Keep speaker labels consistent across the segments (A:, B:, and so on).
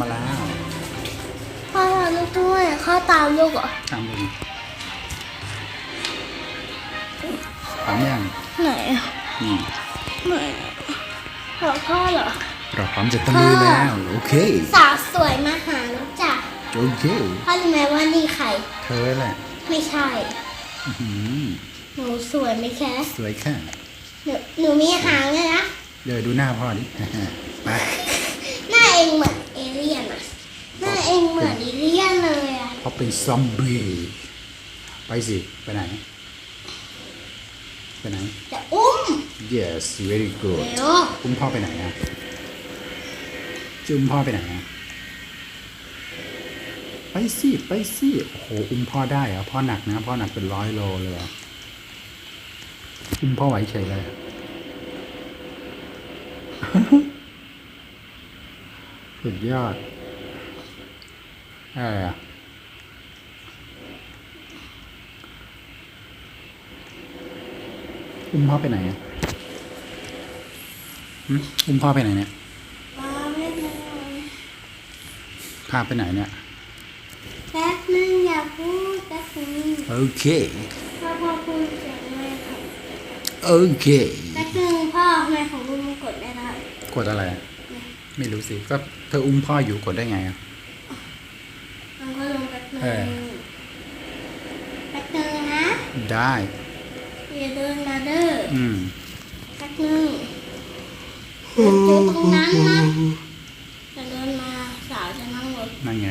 A: มาแล้ว
B: พ่อรอลูกด้วยข้าตามลูกเหรอ
A: ตามดูพร้อมยัง
B: ไหนอะ
A: นี่
B: ไหนอะรอพ่อเหรอ
A: เราพร้อมจะตะลุยแล้วโอเค
B: สาวสวยมาหาลูกจ้ะ
A: โอเค
B: พ่อรู้ไหมว่านี่ใคร
A: เธอแหละ
B: ไม่ใช่
A: ห
B: นูสวยไหมแค่
A: สวยค่ะ
B: หนูหนูมีหางเลยนะ
A: เดี๋ยวดูหน้าพ่อดิไป
B: หน้าเองเหมือนอะหน้าเองเหมือนเอเลี่ ยนเลยอะ
A: เขาเป็นซอมบี้ไปสิไปไหนไปไหน
B: จะอุ้ม
A: yes very good
B: เร็ว
A: อุ้มพ่อไปไหนอะจุ้มพ่อไปไหนอะไปสิไปสิโอ้โหอุ้มพ่อได้เหรอพ่อหนักนะพ่อหนักเป็นร้อยโลเลยอะอุ้มพ่อไหวเฉยเลยสุดยอด อะไรอะอุ้มพ่อไปไหนอะหึอุ้มพ่อไปไหนเนี่ย
B: มาไม่เป็นไร
A: พาไปไหนเนี่ย
B: แป๊บนึงอย่าพูดแป๊บนึง
A: โอเค
B: พ่อพ่อพูดเสียงเลยครับ
A: โอเค
B: แป๊บนึงพ่อทำไมของลูกมันกดไม่ได้
A: กดอะไรอะไม่รู้สิ ก็เธออุ้มพ่ออยู่กดได้ไงอะ
B: มันก็ลงแป๊บนึง
A: เออ
B: แป๊บนึงนะ
A: ได้
B: อย่าเดินมาเด้อ
A: อืม
B: แป๊บนึงเดี๋ยวเจอตรงนั้นนะจะเดินมาสาวจะนั่งรถ
A: นั่นไง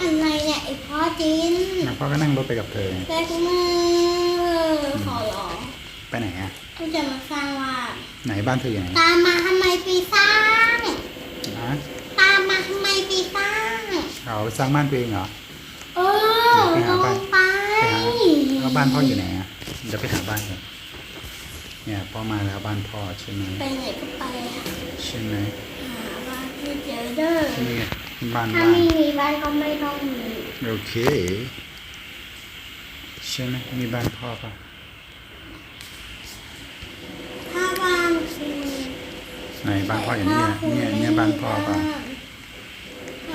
B: อะไรเนี่ยไอพ่อจิน
A: แล้วพ่อก็นั่งรถไปกับเธอไง
B: แป๊บนึงขอร้อง
A: ไปไหนอะ
B: กูจะมาสร้างว่าด
A: ไหนบ้านเธออยู่ไหน
B: ตามมาทำไมไปสร้าง
A: นะ
B: ตามมาทำไมไปสร้าง
A: เขาสร้างบ้านตัวเองเหรอ
B: เออ
A: ไป
B: ล
A: หางบ้าน
B: ไป
A: ไปหาแล้วบ้านพ่ออยู่ไหนอะเดี๋ยวไปหาบ้านกันเนี่ยพ่อมาแล้วบ้านพ่อใช่ไหม
B: ไปไหนก็ไปอะ
A: ใช่ไหม
B: หาบ้านไม่เจอเด้อ
A: นี่ไงบ้าน
B: ถ้า
A: บ้าน
B: ไม่มีบ้านก็ไม่ต้องมี
A: โอเคใช่ไหมมีบ้านพ่อปะ
B: ถ้าบ้านคือ
A: ไหนบ้านพ่ออย่างนี้เนี่ยเนี่ยเนี่ยบ้านพ่อปะ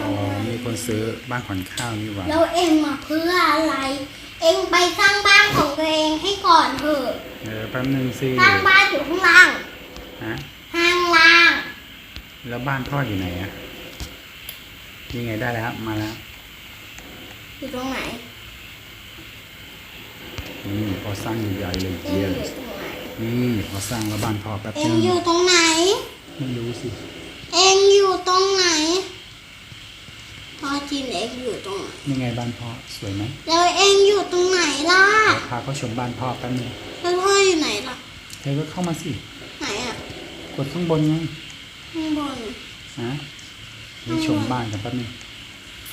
A: อ๋อมีคนซื้อบ้านขวัญข้าวนี่หว่า
B: แล้วเองมาเพื่ออะไร เองไปสร้างบ้านของตัวเองให้ก่อนเถอะ
A: เออแป๊บนึงสิ
B: สร้างบ้านอยู่ข้างล่าง
A: ฮะ
B: ข้างล่าง
A: แล้วบ้านพ่ออยู่ไหนอะยังไงได้แล้วมาแล้ว
B: อยู่ตรงไหน
A: อืมพอสร้างใหญ่ๆเลย
B: เอง
A: เยี่
B: อย
A: ม
B: ยู่ตรงไหน
A: นี่พอสร้างแล้วบ้านพ่อแป๊บ
B: เอ
A: นึ
B: ง
A: ง
B: อยู่ตรงไหน
A: ไม่รู้สิ
B: เองอยู่ตรงไหน พ่อจินเองอยู่ตรงไหน
A: ยังไงบ้านพ่อสวยไหม
B: แล้วเองอยู่ตรงไหนล่ะ
A: เดี๋ยวพาเขาชมบ้านพ่อแป๊บนึง
B: แล้วพ่ออยู่ไหนล่ะ
A: เธอก็เข้ามาสิ
B: ไหนอะ
A: กดข้างบนไง
B: ข้างบน
A: ฮะนี่ชมบ้านกันแป๊บนึง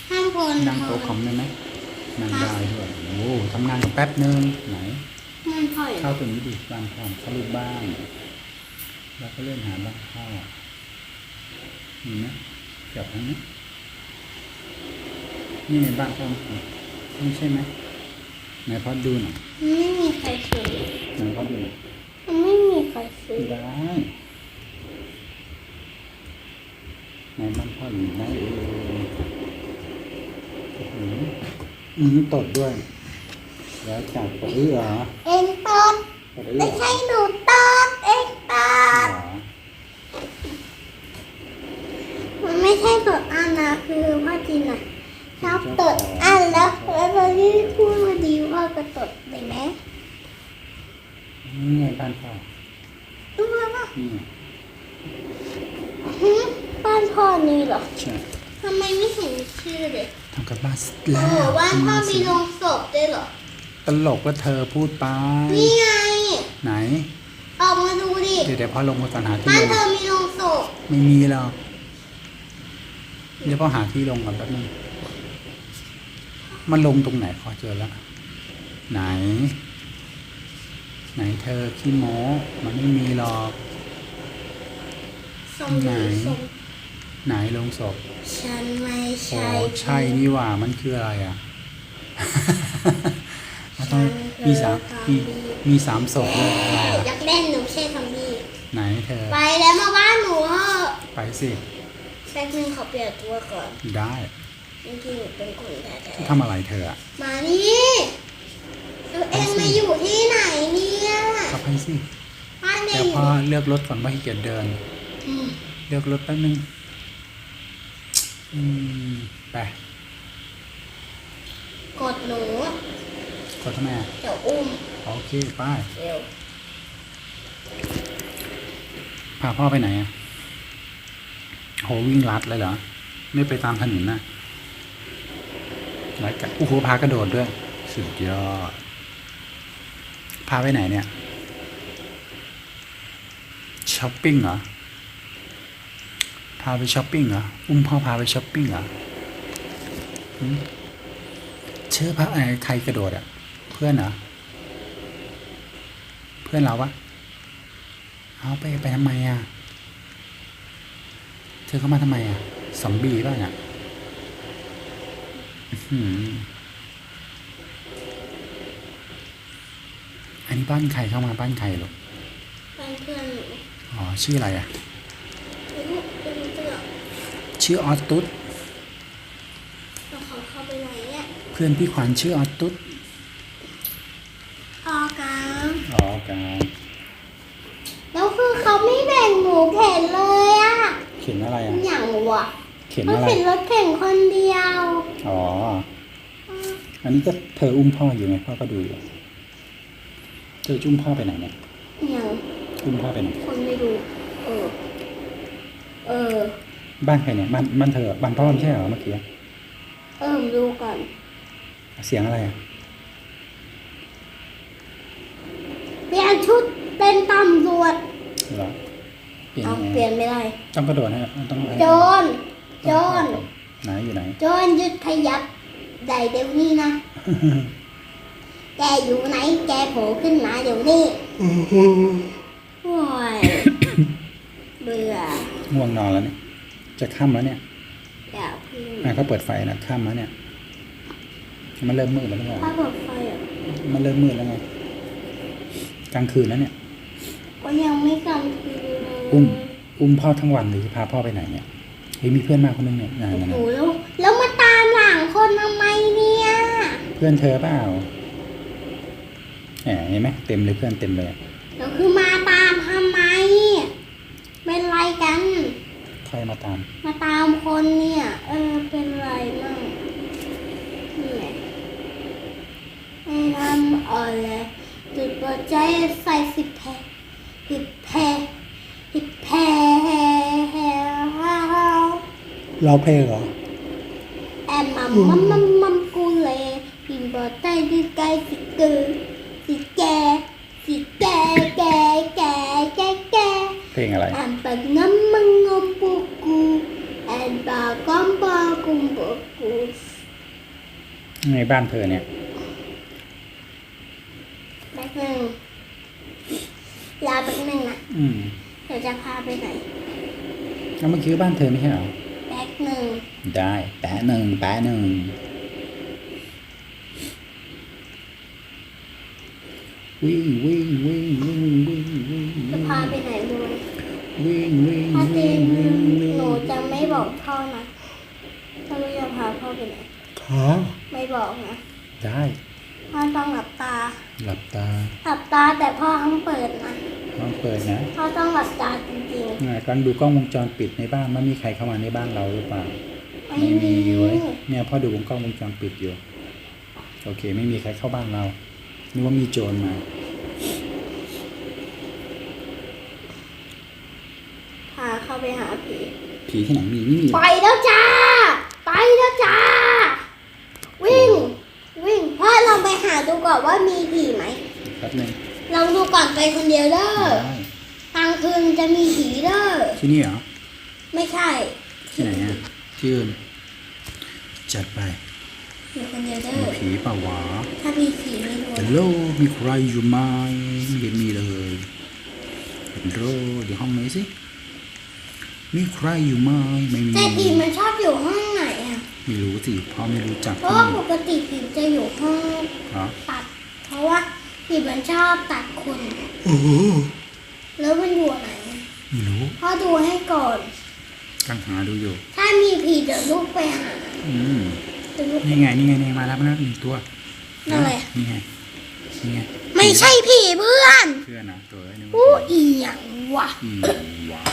B: ข้างบน
A: นั่งโต๊ะคอมได้ไหมนั่งได้ด้วยโอ้ทำงานกันแป๊บนึงไหน
B: มันพ่ออยู่
A: เข้าตรงนี้ดิบ้านพ่อเขารูปบ้านแล้วก็เริ่มหาบ้านพ่อนี่นะจับทั้งนี้ นี่ในบ้านพ่อนี่ใช่ไหมไหนพ่อดูหน่อย
B: มันไม่มีใครซื้อ
A: ไหนพ่อดูหน่อย
B: มันไม่มีใครซื้อ
A: ได้ในบ้านพ่ออยู่ไหนเอ่ยอืมอืมตดด้วย แล้วจับตดด้วยเหรอ
B: เองตอด
A: ตดด้วยเหร
B: ไม่
A: อ
B: ใช่หนูตอดเองตอด
A: เหรอ
B: มันไม่ใช่ตดอันนะคือพ่อจินอะชอ บตดอันแล้วแล้วตอนที่พูดมาดีพ่อก็ตดได้ไหม
A: นี่ไงบ้านพ่อ
B: รู้ไหมว่า
A: นี่ไง
B: หึบ้านพ่อนี่เหรอ
A: ใช่
B: ทำไมไม่เห็นชื่อเลย
A: ทำกับบ้านเสร็จ
B: โอ้
A: แล้
B: โห
A: ว
B: บ้านพ่อ
A: ทำ
B: มี
A: สิ
B: โรงศพด้วยเหรอ
A: ตลกว่าเธอพูดไป
B: นี่ไง
A: ไหน
B: ออกมาดูดิ
A: เดี๋ยวเดี๋ยวพ่อลงมาตอนหาที่
B: บ้าน
A: ลง
B: เธอมีโรงศพ
A: ไม่มีหรอกเดี๋ยวพ่อหาที่ลงก่อนแป๊บนึง มันลงตรงไหนพอเจอแล้ว ไหน ไหนเธอขี้โม้มันไม่มีหรอก
B: สม
A: ไหน
B: ศพ
A: ไหนลงศพ
B: ฉันไม่
A: โอ้
B: ใช่
A: ใช่นี่หว่ามันคืออะไรอะมันต้องมีสามมีมีสามศพเลยอะไรอะ
B: อยากเล่นหนูใช่ซอมบี้
A: ไหนเธอ
B: ไปแล้วมาบ้านหนูเถอะ
A: ไปสิ
B: แป๊บนึงขอเปลี่ยนตัวก่อน
A: ได้
B: จริงๆหนูเป็นคนแท้
A: ทำอะไรเธออะ
B: ๆมานี่ตัวเองมาอยู่ที่ไหนเนี่ย
A: ก็ไปสิ
B: บ้านเด็
A: เดี๋
B: ก
A: ยวพอเลือกรถก่อนว่าขี้เกียจเดิน
B: อืม
A: เลือกรถแป๊บนึงอืมไป
B: กดหนู
A: กดทำไมอะ
B: เดี๋ยวอุ้ม
A: โอเคไป
B: เร็ว
A: พาพ่อไปไหนอะโหวิ่งลัดเลยเหรอ ไม่ไปตามถนนนะ แล้วกันโอ้โหพากระโดดด้วย สุดยอด พาไปไหนเนี่ย ช้อปปิ้งเหรอ พาไปช้อปปิ้งเหรอ อุ้มพ่อพาไปช้อปปิ้งเหรอเชื่อพระไอ้ใครกระโดดอะเพื่อนเหรอ เพื่อนเราปะเอาไปไปทำไมอะ เธอเข้ามาทำไมอะซอมบี้ป่ะเนี่ย อื้อหืออันนี้บ้านใครเข้ามาบ้านใครหรอ
B: บ้านเพื่อนหนู
A: อ๋อ ชื่ออะไรอะ
B: ไม่รู้เป็นเตือก
A: ชื่อออสตุส
B: แล้วเขาเข้าไปไหนเนี่ย
A: เพื่อนพี่ขวัญชื่อออสตุส
B: ออกลาง
A: อ๋อกา
B: แล้วคือเขาไม่แบ่งหนูเข็นเลยอะ
A: เขียนอะไรอะ
B: อย่างวะ
A: เขียน
B: เขา
A: อะไร
B: เข็นรถเข็นคนเดียว
A: อ๋อ อันนี้ก็เธออุ้มพ่ออยู่ไงพ่อก็ดูอยู่ เธอจุ้มพ่อไปไหนเนี่ย
B: อย่าง
A: อุ้มพ่อไปไหน
B: คนไม่รู้เออ เออ
A: บ้านใครเนี่ย บ้านบ้านเธอ บ้านพ่อไม่ใช่เหรอเมื่อกี้
B: เออดูก่อน
A: เสียงอะไรอะ
B: เปลี่ยนชุดเป็นตำรวจ
A: เหรอเปลี่ยน
B: เอา
A: ยังไง
B: เปลี่ยนไม่ได้
A: ต้องกระโดดให้ต้องให้
B: โจร โจร
A: ไหนอยู่ไหน
B: โจรหยุดขยับใดเดี๋ยวนี้นะ แกอยู่ไหน แกโผล่ขึ้นมาเดี๋ยวนี้โอ้ยเบื่อ
A: ง่วงนอนแล้วเนี่ย จะค่ำแล้วเนี่ย
B: อยากพึ่ง
A: อะเขาเปิดไฟนะค่ำแล้วเนี่ย มันเริ่มมืดแล้วไง
B: ถ้าเปิดไฟอะ
A: มันเริ่มมืดแล้วไงกลางคืนแล้วเนี่ย
B: ก็ยังไม่กลางคืนเลย
A: อุ้มอุ้มพ่อทั้งวันเลยจะพาพ่อไปไหนเนี่ย เฮ้ยมีเพื่อนมาคนนึงเนี่ยนั่น
B: โอ้
A: นั่น
B: โห
A: นั่น
B: แล้วแล้วมาตามหลังคนทำไมเนี่ย
A: เพื่อนเธอเปล่าแหมเห็นไหมเต็มเลยเพื่อนเต็มเลย
B: แล้วคือมาตามทำไม เป็นไรกัน
A: ใครมาตาม
B: มาตามคนเนี่ย เออเป็นไรมั่งเนี่ยไม่ทำอะไรจุดหัวใจใส่สิบแพรสิบแพรสิบแพร
A: เราเพลงเหรอ
B: แอมมัมมัมมัมมัมกูเลยพิมพ์บอกใจดีใจสิเกือสิแกสิแกแกแกแกแก
A: เพลงอะไร
B: แอมปักน้ำมังงมปูกูแอมปากก้อมปากุมปูกู
A: ในบ้านเธอเนี่ย
B: แป๊บหนึ่งรอแป๊บหนึ่งนะ
A: อืม
B: เดี๋ยวจะพาไปไหน
A: แล้วเมื่อกี้บ้านเธอไม่ใช่เหรอ
B: แป๊บ หนึ่ง
A: ได้แปะหนึ่งแปะหนึ่งวิ่งวิ่งวิ่งวิ่งวิ่งวิ่ง
B: จะพาไปไหนด้วย
A: วิ่งวิ่ง
B: ถ้าจริ
A: วิ่
B: ง
A: งวิ่งวิ่ง
B: หนูจะไม่บอกพ่อนะถ้าไม่จะพาพ่อไปไหน
A: ขา
B: ไม่บอกนะ
A: ได้
B: พ่อต้องหลับตา
A: หลับตา
B: หลับตาแต่พ่อห้ามเปิดนะ
A: ลอง เปิดนะ
B: พ่อต้องหลับตาจริง
A: อ่าการดูกล้องวงจรปิดในบ้านมันมีใครเข้ามาในบ้านเราหรือเปล่า
B: ๆ
A: ไม่มีเว้ยเนี่ยพ่อดูวงกล้องวงจรปิดอยู่ โอเค ไม่มีใครเข้าบ้านเรานึกว่ามีโจรมา
B: พาเข้าไปหาผี
A: ผีที่ไหนมีไม่มี
B: ไปแล้วจ้า ไปแล้วจ้า วิ่ง วิ่งพ่อลองไปหาดูก่อนว่ามีผีไหม
A: แป๊บนึง
B: ลองดูก่อนไปคนเดียวเด้อ
A: ได้
B: กลางคืนจะมีผีเด้อ
A: ที่นี่เหรอ
B: ไม่ใช่
A: ที่ไหนอะ ที่อื่น จัดไป
B: อยู่คนเดียวเด้
A: มี
B: อ
A: ผีเปล่าวะ
B: ถ้ามีผีไม่รู้
A: ฮัลโหลมีใครอยู่ไหมไม่เห็นมีเลยฮัลโหลเดี๋ยวห้องไหนสิ มีใครอยู่ไหมไม่มี
B: แต่ผีมันชอบอยู่ห้องไหนอะ
A: ไม่รู้สิเพราะไม่รู้จัก
B: เพราะ
A: ที่
B: ว่า
A: นี่
B: ปกติผีจะอยู่ห้อง
A: เหรอ
B: ตัด เพราะว่า ผีมันชอบตัดคน
A: โอ้โห
B: แล้วมันอยู่ไหน
A: ไม่รู้
B: พ่อดูให้ก่อน
A: กำลังหาดูอยู่
B: ถ้ามีผีเดี๋ยวลูกไปหา
A: อืม
B: เดี๋ยวลูก
A: นี่ไงนี่ไงนี่มาแล้วมาแล้วหนึ่งตัว
B: นั่นอะไร
A: นี่ไงนี่ไง
B: ไม่ใช่ผีเพื่อน
A: เพื่อนนะตัวนี้
B: อู้อีหยังวะ
A: อืมว้าว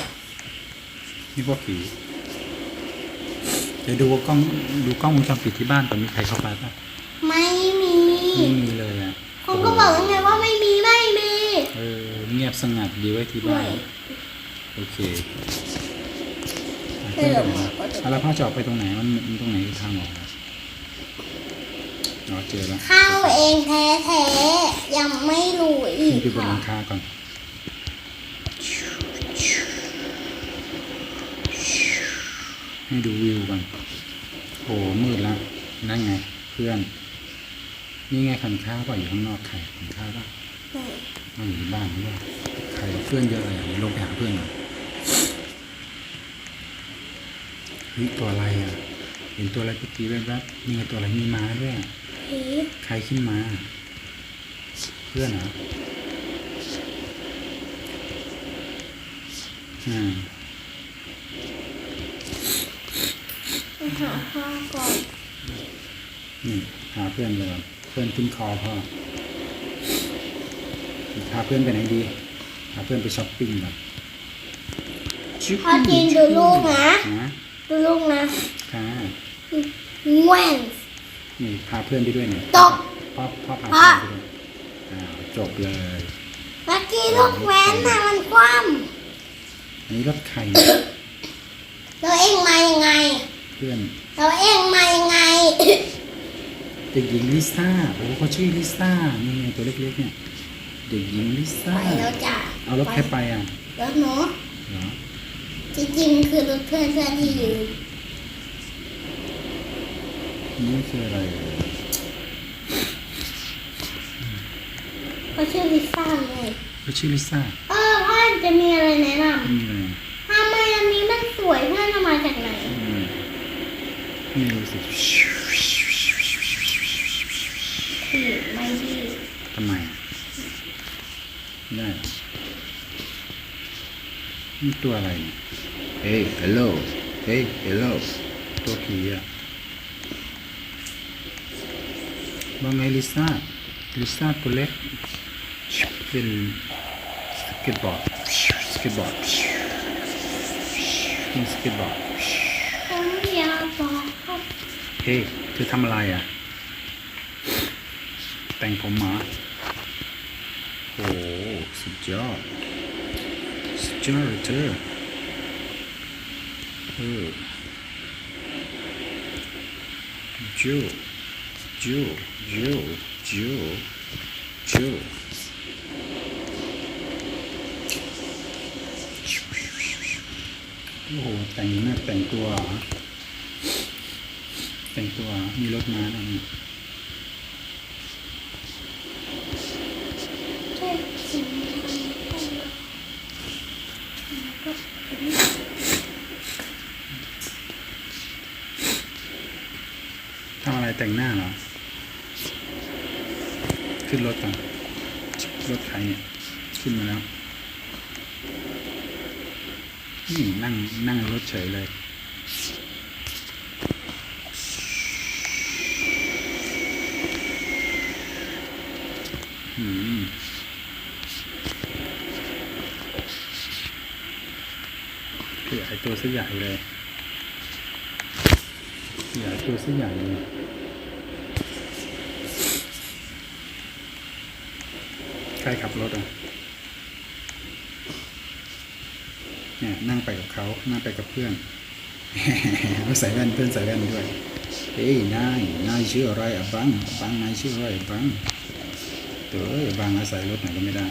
A: นี่พวกผีเดี๋ยวดูกล้องดูกล้องวงจรปิดที่บ้านตอนมีใครเข้าไปป่ะ
B: ไม่มี
A: ไม่มีเลยอะ
B: ผมก็บอกแล้วไงว่าไม่มีไม่มี
A: เออเงียบสงัดดีไว้ที่บ้านโอเคอะ
B: เดี๋ยวมาก็จะ
A: เอาแล้วพ่อจะออกไปตรงไหนมันมันตรงไหนทางออกอะอ๋อเจอแล้ว
B: เข้าเองแท้ๆยังไม่รู้อีก
A: นี่คือบนห
B: ค่ะ
A: ลังคาก่อนให้ดูวิวก่อนโอ้มืดแล้วนั่นไงเพื่อน นี่ไงขันข้าวป่ะอยู่ข้างนอกไข่ขันข้าวป่ะมาอยู่ที่บ้านหรือว่าใครเพื่อนเยอะเลยลงไปหาเพื่อนหน่อยเฮ้ยตัวอะไรอะ เห็นตัวอะไรกุ๊กกี้แวบๆนี่ไงตัวอะไรมีม้าด้วยอะ
B: ผี
A: ใครขึ้นมา เพื่อนเหรออ่า
B: ไปหาพ่อก่อน
A: นี่หาเพื่อนเลยเพื่อนขึ้นคอพ่อพาเพื่อนไปไหนดีพาเพื่อนไปช้อปปิ้งก่อน
B: พ่อจีนดูลูกนะ
A: นะ
B: ดูลูกนะ
A: ค่ะ
B: แหว่น
A: นี่พาเพื่อนไปด้วยเนี่ย
B: ตก
A: พ่อพ่อพา
B: พ่อ
A: เพื่อนไปด้วยอ้าวจบเลย
B: เมื่อกี้ลูกแหวนน่ะมันคว่
A: อันนี้รถใครเนี่ยำ
B: แล้วเองมายังไง
A: เพื่อน
B: แล้วเองมายังไง
A: เด็กหญิงลิซ่าโอ้เขาชื่อลิซ่านี่ไงตัวเล็กๆเนี่ยเด็กหญิงลิซ่า
B: ไปแล้วจ้ะ
A: เอารถใครไปอะ
B: รถหนู
A: เหรอ
B: จริงๆคือรถเพื่อนเพื่อนที่ยืม
A: นี่คืออะไร
B: เขาชื่อลิซ่าไง
A: เขาชื่อลิซ่า
B: เออพ่อจะมีอะไรแนะน
A: นี่เลยำ
B: ทำไมอันนี้มันสวยเพื่อนเอามาจากไหน
A: อืมไม่รู้สิ
B: ผีไม่ดี
A: ทำไมไม่ได้เหรอ นี่ตัวอะไรเนี่ยเฮ้ย hello เฮ้ย hello ตัวผีอะว่าไงลิซ่าลิซ่าตัวเล็กเป็นสเก็ตบอร์ดสเก็ตบอร์ดเป็นสเก็ตบอร์ด
B: ผมอยากบอกเขา
A: เฮ้ยเธอทำอะไรอะ แต่งผมเหรอโอ้สุดยอด สุดยอดเลยเธอเออจูจูจูจูจูโอ้โหแต่งหน้าแต่งตัวเหรอแต่งตัวมีรถม้าอันนี้
B: ใช่สิ่งทำ
A: ทำอะไรแต่งหน้าเหรอ ขึ้นรถก่อนรถใครเนี่ย ขึ้นมาแล้วนี่นั่งนั่งรถเฉยเลย อืม คือไอตัวซะใหญ่เลยใหญ่ตัวซะใหญ่เลยใครขับรถอะเนี่ยนั่งไปกับเขานั่งไปกับเพื่อนใส่แว่นเพื่อนใส่แว่นด้วยเฮ้ยนายนายชื่ออะไรอะบังบังนายชื่ออะไรบังเต๋อบังอาศัยรถไหนก็ไม่ได้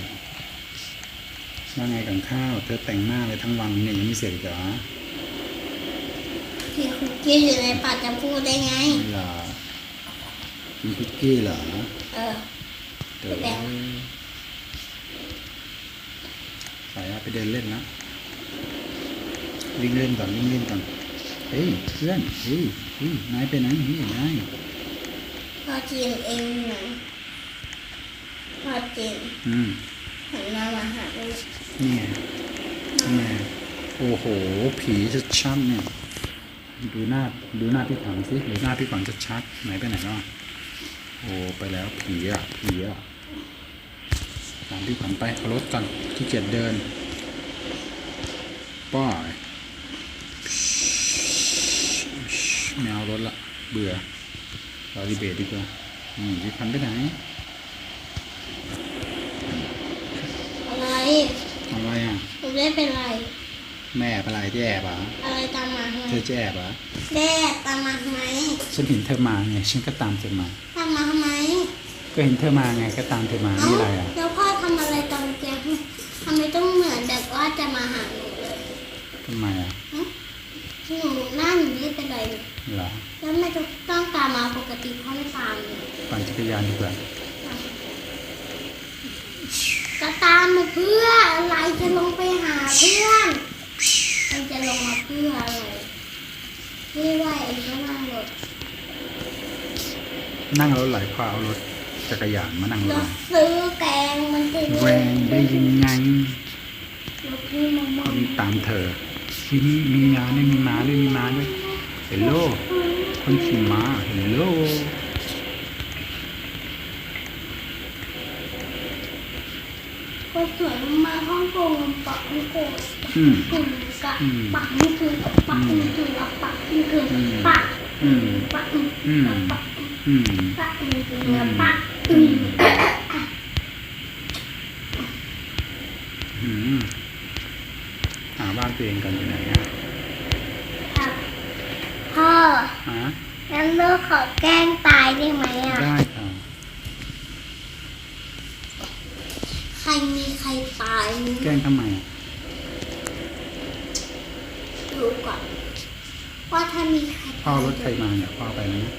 A: ว่าไงกับข้าว เธอแต่งหน้าเลยทั้งวันเนี่ยยังไม่เสร็จอีกเหรอ
B: พี่คุกกี้อยู่ในปากจะพูดได้ไง
A: ไม่เหรอกินคุกกี้เหรอ
B: เออ
A: เต๋อ
B: แล้ว
A: ไปอะไปเดินเล่นนะวิ่งเล่นก่อนวิ่งเล่นก่อนเฮ้ยเพื่อนเฮ้ยเฮ้ยนายไปไหนเฮ้ยนาย
B: พ่อจีนเองนะพ่อจีน
A: อืม
B: พหั นามาหาเลย
A: เนี่ยแม่โอ้โห ผีชัดเนี่ย ดูหน้า ดูหน้าพี่ขวัญสิดูหน้าพี่ขวัญชัดไหนไปไหนเนาะโอ้ ไปแล้วผีอะ ผีอะ ตามพี่ขวัญไปเอารถก่อนขี้เกียจเดิน ป้อยไม่เอารถละ เบื่อเราดีเบตดีกว่าอืมพี่ขวัญไปไหน
B: อะไร
A: อะไรอะ
B: หนูได้เป็นไร
A: แม่เป็นไรที่แอบอะ
B: อะไรตามมาทำไม
A: เธอจะแอบอะ
B: แม่ตามมาทำไม
A: ฉันเห็นเธอมาไงฉันก็ตามเธอมา
B: ตามมาทำไม
A: ก็เห็นเธอมาไงก็ตามเธอมา
B: เอ้า
A: นี่อะไรอะ
B: แล้วพ่อทำอะไรตอนแกทำไมต้องเหมือนแบบว่าจะมาหาหนูเลย
A: ทำไมอะ
B: หึหนูหน้าหนูไม่ได้เป็นไรเลย
A: เหรอ
B: แล้วไม่ต้องต้องตามมาปกติพ่อไม่ตามเลย
A: ปั่นจักรยานดีกว่า
B: จะตามมาเพื่ออะไรจะลงไปหาเพื่อนมันจะ ลงมาเพื่ออะไรนี่ว่าเองก็นั่งรถ
A: นั่งรถไหลพาเอารถจักรยานมานั่งร
B: ร
A: ถ
B: ถซื้อแกงมันจะ
A: แรงได้ยังไง
B: รถที่มะม่ว
A: เขา
B: ง
A: วิ่งตามเธอที่นี่มียาด้วยมีม้าด้วยมีม้าด้วยเฮลโลคนขี่ม้าเฮลโล
B: คนสวยมาฮ่องกงปักฮ่องกง
A: อืม
B: กลุ่มกะ
A: อืม
B: ปักนี่คือปักนี่คือปักนี่คือปัก
A: อืม
B: ปักนี่
A: อืม
B: ปัก
A: อืม
B: ปักนี่คือปักอืม
A: อืมหาบ้านตัวเองกันอยู่ไหนอะ
B: ครับพ่อ
A: ฮะ
B: งั้นลูกขอแกล้งตายได้ไหมอะ
A: ได้ค่ะ
B: ใครมีใครตาย
A: แกล้งทำไมอะ
B: ดูก่อนว่าถ้ามีใคร
A: พ่อรถใครมาเนี่ยพ่อไปแล้วนะ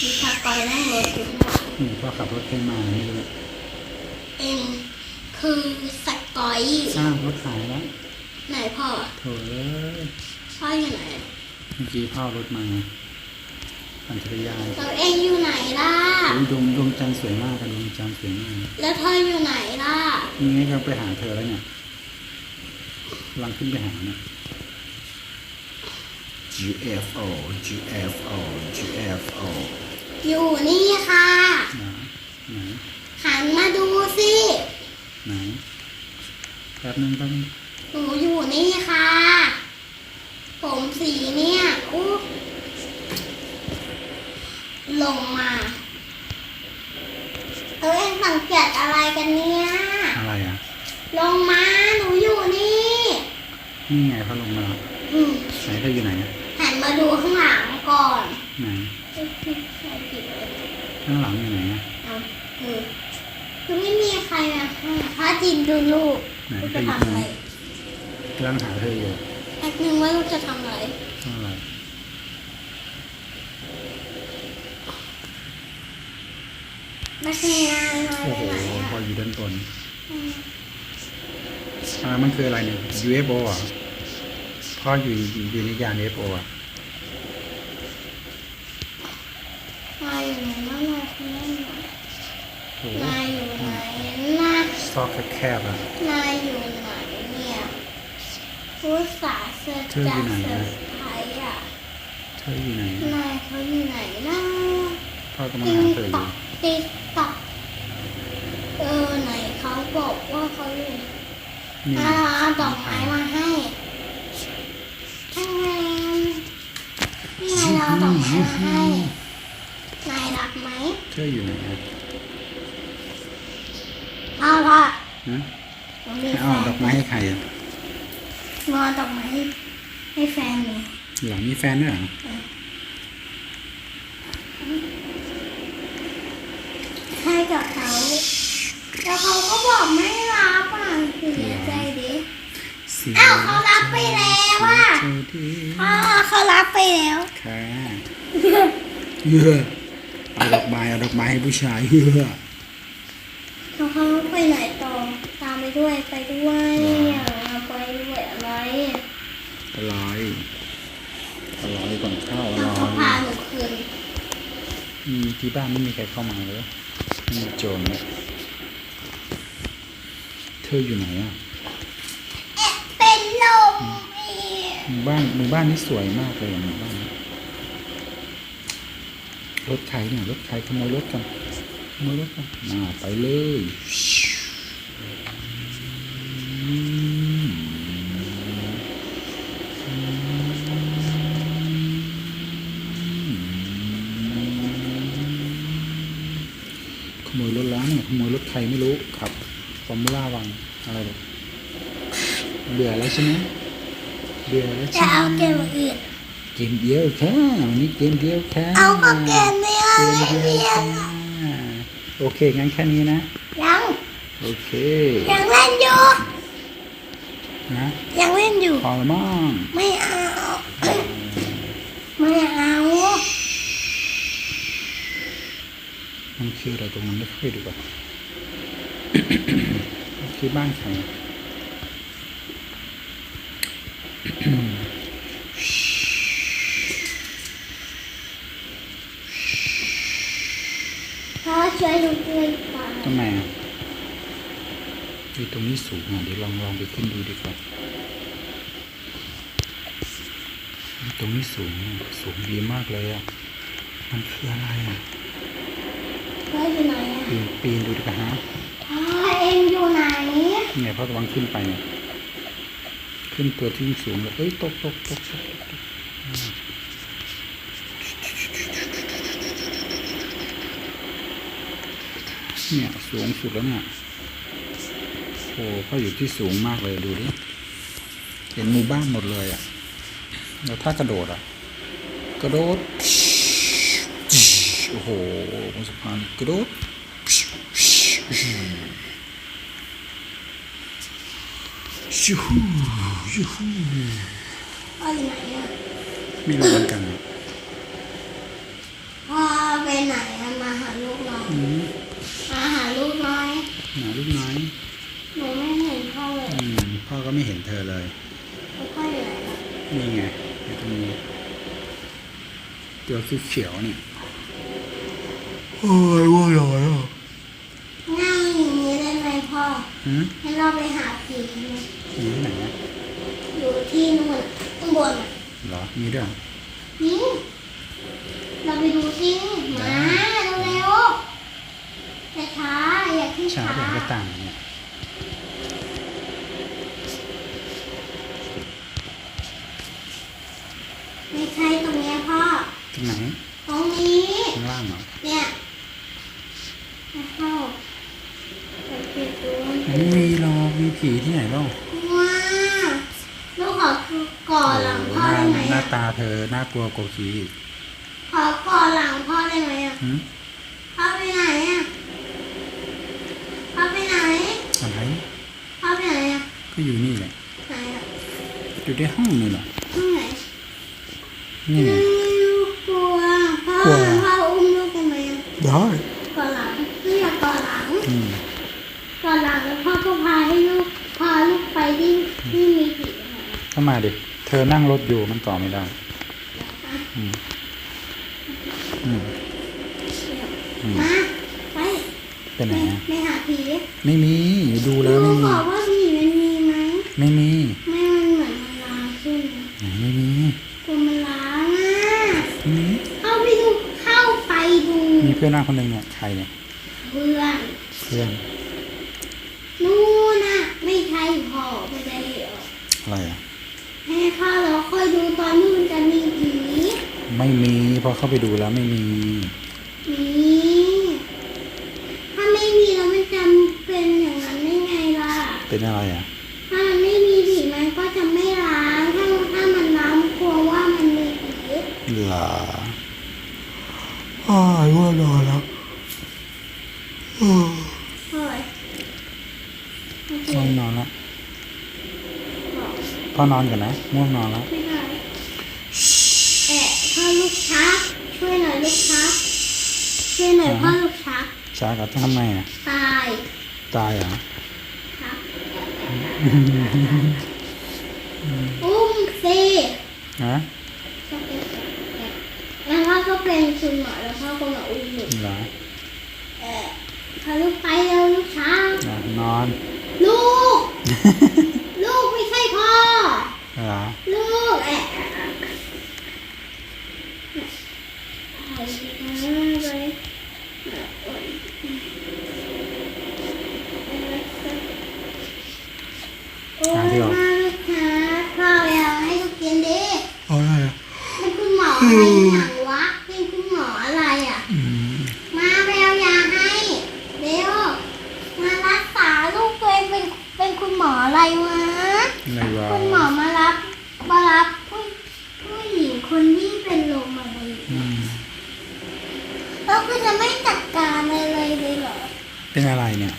B: มีทากอยนั่งรถอยู่ข้างหลัง
A: นี่พ่อขับรถใครมาไม่รู้
B: เองคือสกอย
A: อ้าวรถหายแล้ว
B: ไหนพ่อ
A: โถ่เอ้ย
B: พ่ออยู่ไหน
A: เมื่อกี้พ่อรถมา ปั่นจักรยาน
B: แล้วเองอยู่ไหนล่ะ
A: อุ๊ยดวงดวงจันทร์สวยมากกันดวงจันทร์สวยมาก
B: แล้วเธออยู่ไหนล่ะ
A: นี่ไงก็ไปหาเธอแล้วเนี่ยกำลังขึ้นไปหาเนี่ย GFO GFO GFO
B: อยู่นี่ค่ะ
A: ไหนไหน
B: หันมาดูสิ
A: ไหนแป๊บนึงแป๊บนึง
B: หนูอยู่นี่ค่ะ ผมสีเนี่ยอู้ ลงมาเออเอ็งสังเกตอะไรกันเนี่ย
A: อะไรอะ
B: ลงมา หนูอยู่นี่
A: นี่ไงเขาลงมาแล้ว
B: อืม
A: ไหนเธออยู่ไหนอะ
B: หันมาดูข้างหลังก่อน
A: ไหน
B: เอ้ยใครผิดเลย
A: ข้างหลังอยู่ไหนอะ
B: เอาคือคือไม่มีใครมาให้พระจินดูลูก
A: ไหน
B: ลูก
A: ก็
B: จะ
A: อยู่
B: ทำ
A: ตรง
B: อะไร
A: นี้กำลังหาเธออยู่
B: แป๊บนึงว่าลูกจะทำอะไร
A: อะไร
B: ไม่ใช่นายนาย
A: โอ้
B: ไป
A: โห
B: ไหนอะ
A: พออยู่ด้านบน
B: อืม
A: อ่ามันคืออะไรเนี่ย UFO อะพ่ออยู่อยู่ในยาน UFO อะ
B: นายอยู่ไหนนะนายคนนั้นน่ะ
A: โอ้โห
B: นายอยู่ไหนนะ
A: ซอกแคบๆอะ
B: นายอยู่ไหนเนี่ยผู้สาห์เสร์
A: เธออยู่ไหน
B: เซอ
A: อะ
B: ร์ไพรส์อะ
A: เธออยู่ไหน
B: นายเขาอยู่ไหนนะ
A: พ่อกำลัง
B: ติ๊ก
A: หาเธออ
B: ตอยู่ กติ๊กตอกเออไหนเขาบอกว่าเขาอยู่
A: นี่
B: อ่าเอาดอกไม้มาให้แรงนี่ไงเราเอาดอกไม้มาให้นายรักไหม
A: เธออยู่ไหนอะ
B: พ่อพ่อ
A: ฮะ
B: หนูมี
A: ให้
B: แฟ
A: เอา
B: น
A: ดอกไม้ให้ใครอะ
B: งอดอกไม้ให้แฟนหนู
A: หลังมีแฟนด้วยเหรอ
B: กับเขา แล้วเขาก็บอกไม่รับอะเสียใจดิ
A: สีย
B: อ้าวเขารับ ไปแล้วอะ
A: ใจดี
B: อ๋อเขารับไปแล้ว
A: ค่ะเฮือเอาดอกไม้เอาดอกไม้ให้ผู้ชายเฮือ
B: แล้วเขาไปไหนต่อตามไปด้วยไปด้วยอย่าไปด้วยอะไร
A: อะไรอะไรก่อนเข้าอะไร
B: แล้วเขาพาหนูคืน
A: อืมที่บ้านไม่มีใครเข้ามาเลยไม่มีโจรเลยเธออยู่ไหนอะ หมู่บ้านหมู่บ้านนี้สวยมากเลยหมู่บ้านนี้รถใครเนี่ยรถใครขโมยรถกันขโมยรถกันมาไปเลยขโมยรถล้วเนี่ยขโมยรถใครไม่รู้ขับฟอร์มูล่าวังอะไรเบื่อแล้วใช่ไหม เบื่อแล้ว
B: จะ
A: ใช่ไหม
B: เอาเกมอื่น
A: เกมเดียวค่ะวันนี้เกมเดียวค่ะ
B: เอาก็เกมไม่เอา
A: เกม
B: ไม่
A: เดียว
B: เรีย
A: ค่ะ
B: น
A: โอเคงั้นแค่นี้นะ
B: ยัง
A: โอเค
B: ยังเล่นอยู่
A: นะ
B: ยังเล่นอยู่
A: พอละมั้ง
B: ไม่เอาไม่เอา
A: มันคืออะไรตรงนั้นไม่ค่อยดูกว่ามันคือบ้านใคร
B: พ่อช่วยลูกด้วยก่อน
A: ทำไมอะ ดูตรงนี้สูงอะเดี๋ยวลองลองไปขึ้นดูดีกว่า ตรงนี้สูงอะสูงดีมากเลยอะ มันคืออะไรอะ
B: พ่ออยู่ไหนอะ
A: ปีนปีนดูดีกว่าฮะ
B: พ่อเองอยู่ไหน
A: เนี่ยพอตะวังขึ้นไปเนี่ยขึ้นตัวที่สูงเลยเอ้ยตกตกตกตกตกตกอ่าเนี่ยสูงสุดแล้วเนี่ย โอ้พ่ออยู่ที่สูงมากเลยดูดิเห็นหมู่บ้านหมดเลยอะ่ะ แล้วถ้ากระโดดอะ่ะ กระโดด โอ้โหบนสะพานกระโดดยูฮูยูฮู
B: พ่ออยู่ไหนอะ
A: ไม่รู้เหมือนกันอะ
B: พ่อไปไหนอะมาหาลูกน้อย
A: อืม
B: มาหาลูกน้อย
A: หนาลูกน้อย
B: หนูไม่เห็นพ่อเลย
A: อืมพ่อก็ ไม่เห็นเธอเลย
B: แล้วพ่ออยู่ไหนอะ
A: นี่ไงอยู่ตรงนี้ตัวสีเขียวๆเนี่ยโอ้ยว่าร้อยอะ
B: นั่งอย่างนี้ได้ไหมพ่อ
A: หืม
B: ให้เราไปหาผีกันไหม
A: อยู่ที่ไหนอะ
B: อยู่ที่นู่นข้างบนอะ
A: เหรอมีด้วยเหรอ
B: นี่เราไปดูสิมาเร็วๆช้าๆอย่าขึ้น
A: ช้า
B: ช้า
A: แบบก็ต่างเนี่ย
B: ใช่ตรงเนี้ยพ่อ
A: ตรงไหน
B: ตรงนี้
A: ข้างล่างเหรอ
B: เนี่ยไม่เข้าไปปิดดู
A: ไม่มีหรอกมีผีที่ไหนหรอก
B: ว้าลูกขอก่อหลังพ่อ
A: หน้า
B: ได้ไหม
A: หน้า
B: อะ
A: ตาเธอน่ากลัวกว่าผีอีก
B: ขอก่อหลังพ่อได้ไหมอะ
A: หืม
B: พ่อไปไหนอะพ่อไปไหน
A: อะไร
B: พ่อไปไหนอะ
A: ก็อยู่นี่แหละ
B: ไหนอะ
A: อยู่ในห้องนี่แหละ
B: ห้องไห นี่
A: ไง
B: กลัวพ่อพ่ออุ้มลูกได้ไหมอะ
A: ได้
B: ก่อหลังไม่อยากก่อหลังก่อหลังแล้วพ่อก็พาให้ลูกพาลูกไปที่ที่มีผีอะ
A: เข้ามาดิเธอนั่งรถอยู่มันต่อไม่ได้อืมอืมมา
B: ไป
A: ไปไหนอะ
B: ไปหาผี
A: ไม่มีดูแล้วไม่มี
B: บอกว่าผีมันมีไหม
A: ไม่มี
B: ไม่มันเหมือนมันล้างขึ้นนะ
A: ไหนไม่มี
B: ตัวมันล้างอะ
A: ไม่มี
B: เข้าไปดูเข้าไปดู
A: มีเพื่อนหน้าคนหนึ่งเนี่ยใครเนี่ย
B: เพื่อน
A: เพื่อน
B: นู่นน่ะไม่ใช่พ่อไม่ได้เหรอ
A: อะไรอะ
B: ให้เข้าแล้วค่อยดูตอนที่มันจะมีผี
A: ไม่มีพอเข้าไปดูแล้วไม่มี
B: นี่ถ้าไม่มีแล้วมันจะเป็นอย่างนั้นได้ไงล่ะ
A: เป็นอะไรอะ
B: ถ้ามันไม่มีผีมันก็จะไม่ล้าง ถ้าถ้ามันล้างกลัวว่ามันมีผี
A: หลาอ้ายว่านอนแล้ว
B: เฮ้ยโอเค
A: ง่วงนอนแล้ว
B: บอก
A: พ่อนอนกันนะง่วงนอนแล้ว
B: ไม่ได้แอะพ่อลูกชัก ช่วยหน่อยลูกชัก ช่วยหน่อยพ่อลูกชัก
A: ช้ากับทำไมอะ
B: ตาย
A: ตายเหรอ
B: ครับอุ้มสิ
A: ฮะ
B: ก็ เป็นแล้วพ่อก็ไปเป็นคุณหมอแล้วพ่อคุณหมออุ้มหนู
A: เหรอ
B: เออพาลูกไปแล้วลูกช้าง
A: อะนอน
B: ลูก ลูกไม่ใช่พ่อ
A: เหรอ
B: ลูกเอ๊ะไปไปโอ้ยมาลูกค้าพ่อแล้วให้ลูกกินดิ
A: เอาอะไรอะ
B: เป็นคุณหมออะไรอย่างวะเป็นคุณหมออะไรอะ
A: อืม
B: มาไปเอายาให้เร็วมารักษาลูกตัวเองเป็นเป็นคุณหมออะไรวะ
A: อะ ไรวะ
B: คุณหมอมารับมารับผู้ผู้หญิงคนที่เป็นลมอะไร
A: อืม
B: เราคือจะไม่จัดการอะไรเลยเลยเหรอ
A: เป็นอะไรเนี่ย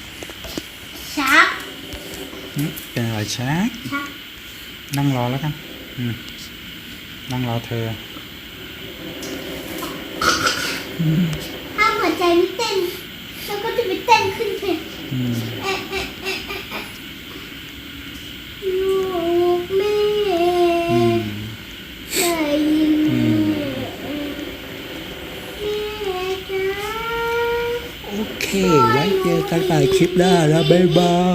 B: ชัก
A: หึเป็นอะไรแช็ค
B: ชัก
A: นั่งรอแล้วกันอืมนั่งรอเธอ
B: ถ้าหัวใจไม่เต้นเราก็จะไปเต้นขึ้นเพลง ถ่า
A: ยคลิปหน้านะบ๊ายบาย